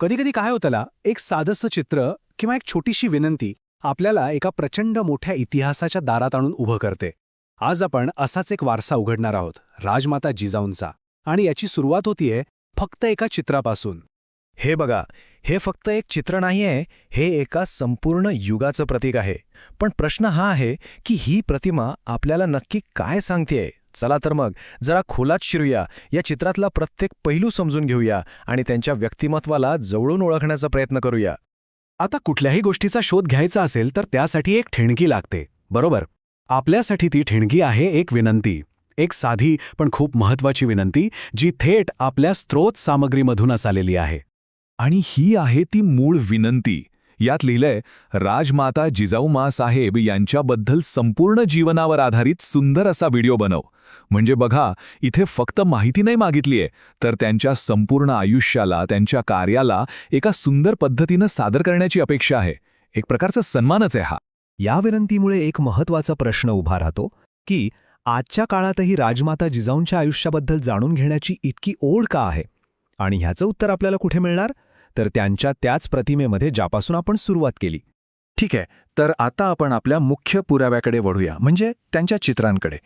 कधीकधी काय होतला एक साधंसं चित्र किंवा एक छोटीशी विनंती आपल्याला एका प्रचंड मोठ्या इतिहासाच्या दारात आणून उभं करते. आज आपण असाच एक वारसा उघडणार आहोत राजमाता जिजाऊंचा. आणि याची सुरुवात होतीये फक्त एका चित्रापासून. हे बघा हे फक्त एक चित्र नाहीये हे एका संपूर्ण युगाचं प्रतीक आहे. पण प्रश्न हा आहे की ही प्रतिमा आपल्याला नक्की काय सांगतेय? चला तर मग जरा खोलात शिरूया. या चित्रातला प्रत्येक पैलू समजून घेऊया आणि त्यांच्या व्यक्तिमत्वाला जवळून ओळखण्याचा प्रयत्न करूया. आता कुठल्याही गोष्टीचा शोध घ्यायचा असेल तर त्यासाठी एक ठेणगी लागते. बरोबर? आपल्यासाठी ती ठेणगी आहे एक विनंती. एक साधी पण खूप महत्वाची विनंती जी थेट आपल्या स्त्रोत सामग्रीमधूनच आलेली आहे. आणि ही आहे ती मूळ विनंती. यात लिहिलंय राजमाता जिजाऊ साहेब यांच्याबद्दल संपूर्ण जीवनावर आधारित सुंदर असा व्हिडिओ बनव. म्हणजे बघा इथे फक्त माहिती नाही मागितलीये तर त्यांच्या संपूर्ण आयुष्याला त्यांच्या कार्याला एका सुंदर पद्धतीनं सादर करण्याची अपेक्षा आहे. एक प्रकारचा सन्मानच आहे हा. या विनंतीमुळे एक महत्त्वाचा प्रश्न उभा राहतो की आजच्या काळातही राजमाता जिजाऊंच्या आयुष्याबद्दल जाणून घेण्याची इतकी ओढ का आहे? आणि ह्याचं उत्तर आपल्याला कुठे मिळणार? तर त्यांच्या त्याच प्रतिमेमध्ये ज्यापासून आपण सुरुवात केली. ठीक आहे तर आता आपण आपल्या मुख्य पुराव्याकडे वळूया म्हणजे त्यांच्या चित्रांकडे.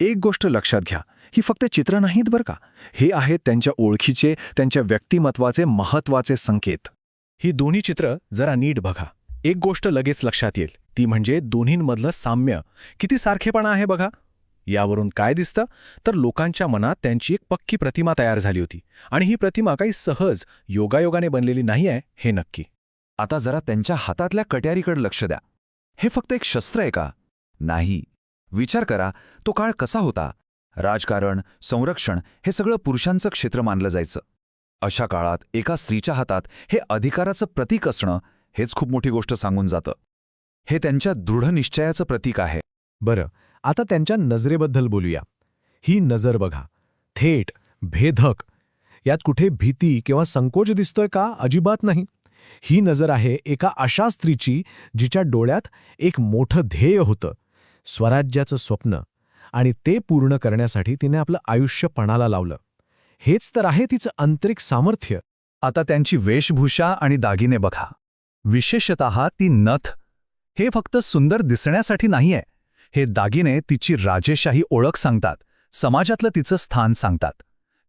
एक गोष्ट लक्षात घ्या ही फक्त चित्र नाहीत बरं का? हे आहेत त्यांच्या ओळखीचे त्यांच्या व्यक्तिमत्वाचे महत्त्वाचे संकेत. ही दोन्ही चित्र जरा नीट बघा. एक गोष्ट लगेच लक्षात येईल ती म्हणजे दोन्हींमधलं साम्य किती सारखेपणा आहे बघा. यावरून काय दिसतं? तर लोकांच्या मनात त्यांची एक पक्की प्रतिमा तयार झाली होती. आणि ही प्रतिमा काही सहज योगायोगाने बनलेली नाही आहे हे नक्की. आता जरा त्यांच्या हातातल्या कट्यारीकडे लक्ष द्या. हे फक्त एक शस्त्र आहे का? नाही. विचार करा तो काळ कसा होता? राजकारण संरक्षण हे सगळं पुरुषांचं क्षेत्र मानलं जायचं. अशा काळात एका स्त्रीच्या हातात हे अधिकाराचं प्रतीक असणं हेच खूप मोठी गोष्ट सांगून जातं. हे त्यांच्या दृढ निश्चयाचं प्रतीक आहे. बरं आता त्यांच्या नजरेबद्दल बोलूया. ही नजर बघा. थेट भेदक. यात कुठे भीती किंवा संकोच दिसतोय का? अजिबात नाही. ही नजर आहे एका अशा स्त्रीची जिच्या डोळ्यात एक मोठं ध्येय होतं स्वराज्याचं स्वप्न आणि ते पूर्ण करण्यासाठी तिने आपलं आयुष्य पणाला लावलं. हेच तर आहे तिचं आंतरिक सामर्थ्य. आता त्यांची वेशभूषा आणि दागिने बघा. विशेषत ती नथ. हे फक्त सुंदर दिसण्यासाठी नाहीये. हे दागिने तिची राजेशाही ओळख सांगतात समाजातलं तिचं स्थान सांगतात.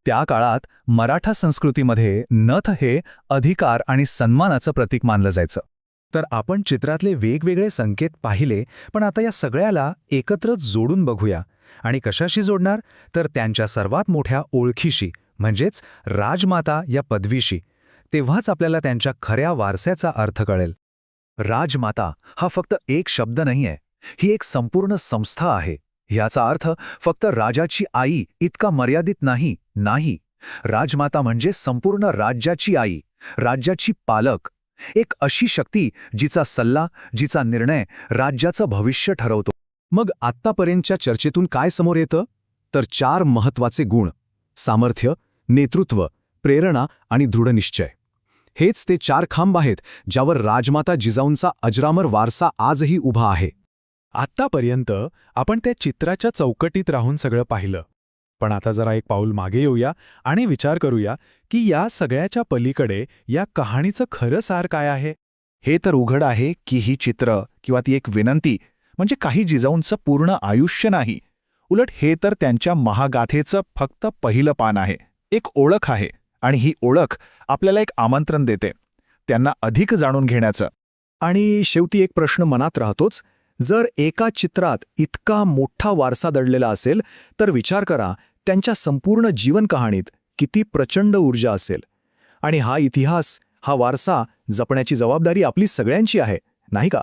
त्या काळात मराठा संस्कृतीमध्ये नथ हे अधिकार आणि सन्मानाचं प्रतीक मानलं जायचं. तर आपण चित्रातले वेगवेगळे संकेत पाहिले पण आता या सगळ्याला एकत्रच जोडून बघूया. आणि कशाशी जोडणार? तर त्यांच्या सर्वात मोठ्या ओळखीशी म्हणजेच राजमाता या पदवीशी. तेव्हाच आपल्याला त्यांच्या खऱ्या वारसाचा अर्थ कळेल. राजमाता हा फक्त एक शब्द नाहीये ही एक संपूर्ण संस्था आहे. याचा अर्थ फक्त राजाची आई इतका मर्यादित नाही नाही. राजमाता म्हणजे संपूर्ण राज्याची आई राज्याची पालक. एक अशी शक्ती जिचा सल्ला जिचा निर्णय राज्याचं भविष्य ठरवतो. मग आत्तापर्यंतच्या चर्चेतून काय समोर येतं? तर चार महत्त्वाचे गुण. सामर्थ्य नेतृत्व प्रेरणा आणि दृढनिश्चय हेच ते चार खांब आहेत ज्यावर राजमाता जिजाऊंचा अजरामर वारसा आजही उभा आहे. आत्तापर्यंत आपण त्या चित्राच्या चौकटीत राहून सगळं पाहिलं. पण आता जरा एक पाऊल मागे येऊया आणि विचार करूया की या सगळ्याच्या पलीकडे या कहाणीचं खरं सार काय आहे? हे तर उघड आहे की ही चित्र किंवा ती एक विनंती म्हणजे काही जिजाऊंचं पूर्ण आयुष्य नाही. उलट हे तर त्यांच्या महागाथेचं फक्त पहिलं पान आहे. एक ओळख आहे आणि ही ओळख आपल्याला एक आमंत्रण देते. त्यांना अधिक जाणून घेण्याचं. आणि शेवटी एक प्रश्न मनात राहतोच जर एका चित्रात इतका मोठा वारसा दडलेला असेल तर विचार करा त्यांच्या संपूर्ण जीवन कहाणीत किती प्रचंड ऊर्जा असेल. आणि हा इतिहास हा वारसा जपण्याची जबाबदारी आपली सगळ्यांची आहे नाही का?